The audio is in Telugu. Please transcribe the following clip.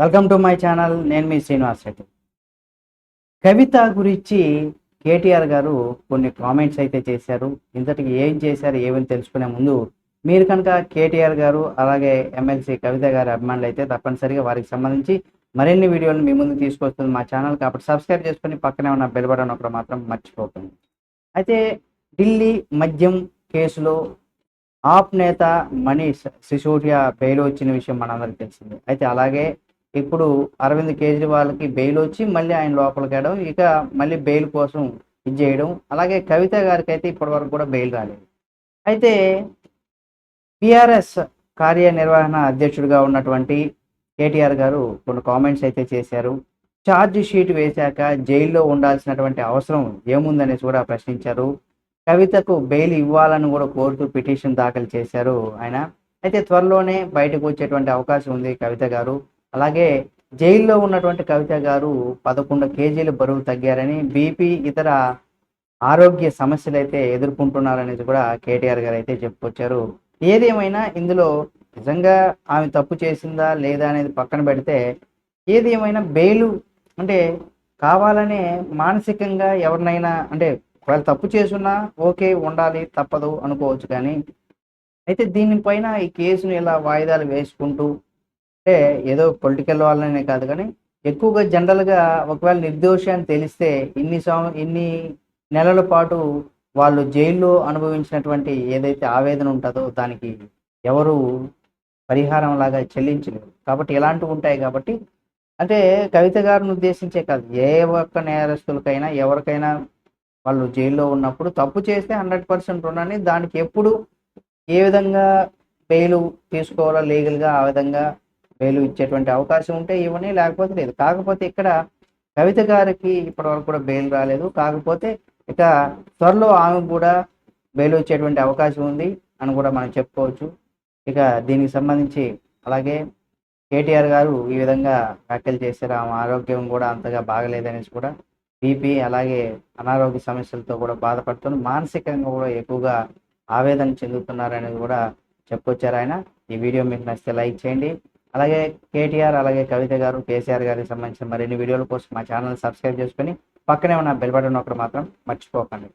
వెల్కమ్ టు మై ఛానల్ నేను మీ శ్రీనివాస్ రెడ్డి. కవిత గురించి కేటీఆర్ గారు కొన్ని కామెంట్స్ అయితే చేశారు. ఇంతటికి ఏం చేశారు ఏమని తెలుసుకునే ముందు మీరు కనుక కేటీఆర్ గారు అలాగే ఎమ్మెల్సీ కవిత గారి అభిమానులు అయితే తప్పనిసరిగా వారికి సంబంధించి మరిన్ని వీడియోలు మీ ముందు తీసుకొస్తుంది మా ఛానల్ కాబట్టి సబ్స్క్రైబ్ చేసుకుని పక్కనే ఉన్న బెల్ బటన్ ఒకటి మాత్రం మర్చిపోకండి. అయితే ఢిల్లీ మద్యం కేసులో ఆప్ నేత మనీష్ సిసోడియా బెయిల్ వచ్చిన విషయం మనందరికీ తెలిసింది. అయితే అలాగే ఇప్పుడు అరవింద్ కేజ్రీవాల్కి బెయిల్ వచ్చి మళ్ళీ ఆయన లోపలికి వెళ్ళడం ఇక మళ్ళీ బెయిల్ కోసం ఇది చేయడం అలాగే కవిత గారికి అయితే ఇప్పటివరకు కూడా బెయిల్ రాలేదు. అయితే పిఆర్ఎస్ కార్యనిర్వహణ అధ్యక్షుడిగా ఉన్నటువంటి కేటీఆర్ గారు కొన్ని కామెంట్స్ అయితే చేశారు. ఛార్జ్ షీట్ వేశాక జైల్లో ఉండాల్సినటువంటి అవసరం ఏముందనేసి కూడా ప్రశ్నించారు. కవితకు బెయిల్ ఇవ్వాలని కూడా కోరుతూ పిటిషన్ దాఖలు చేశారు ఆయన. అయితే త్వరలోనే బయటకు వచ్చేటువంటి అవకాశం ఉంది కవిత గారు. అలాగే జైల్లో ఉన్నటువంటి కవిత గారు పదకొండు కేజీలు బరువు తగ్గారని బీపీ ఇతర ఆరోగ్య సమస్యలు అయితే ఎదుర్కొంటున్నారనేది కూడా కేటీఆర్ గారు అయితే చెప్పుకొచ్చారు. ఏదేమైనా ఇందులో నిజంగా ఆమె తప్పు చేసిందా లేదా అనేది పక్కన పెడితే ఏది ఏమైనా బెయిలు అంటే కావాలనే మానసికంగా ఎవరినైనా అంటే ఒకవేళ తప్పు చేసున్నా ఓకే ఉండాలి తప్పదు అనుకోవచ్చు కానీ అయితే దీనిపైన ఈ కేసును ఇలా వాయిదాలు వేసుకుంటూ అంటే ఏదో పొలిటికల్ వాళ్ళనే కాదు కానీ ఎక్కువగా జనరల్గా ఒకవేళ నిర్దోషి అని తెలిస్తే ఇన్ని సం ఇన్ని నెలల పాటు వాళ్ళు జైల్లో అనుభవించినటువంటి ఏదైతే ఆవేదన ఉంటుందో దానికి ఎవరు పరిహారం లాగా చెల్లించలేరు. కాబట్టి ఇలాంటివి ఉంటాయి కాబట్టి అంటే కవిత గారిని ఉద్దేశించే కాదు ఏ ఒక్క నేరస్తులకైనా ఎవరికైనా వాళ్ళు జైల్లో ఉన్నప్పుడు తప్పు చేస్తే హండ్రెడ్ పర్సెంట్ ఉండని దానికి ఎప్పుడు ఏ విధంగా బెయిల్ తీసుకోవాలో లీగల్గా ఆ విధంగా బెయిల్ ఇచ్చేటువంటి అవకాశం ఉంటే ఇవ్వని లేకపోతే లేదు. కాకపోతే ఇక్కడ కవిత గారికి ఇప్పటివరకు కూడా బెయిల్ రాలేదు. కాకపోతే ఇక త్వరలో ఆమెకు కూడా బెయిల్ వచ్చేటువంటి అవకాశం ఉంది అని కూడా మనం చెప్పుకోవచ్చు. ఇక దీనికి సంబంధించి అలాగే కేటీఆర్ గారు ఈ విధంగా వ్యాఖ్యలు చేశారు. ఆమె ఆరోగ్యం కూడా అంతగా బాగలేదనేసి కూడా బీపీ అలాగే అనారోగ్య సమస్యలతో కూడా బాధపడుతూ మానసికంగా కూడా ఎక్కువగా ఆవేదన చెందుతున్నారనేది కూడా చెప్పుకొచ్చారు ఆయన. ఈ వీడియో మీకు నచ్చితే లైక్ చేయండి. అలాగే కేటీఆర్ అలాగే కవిత గారు కేసీఆర్ గారికి సంబంధించిన మరిన్ని వీడియోల కోసం మా ఛానల్ సబ్స్క్రైబ్ చేసుకొని పక్కనే ఉన్న బెల్ బటన్ ఒకటి మాత్రం మర్చిపోకండి.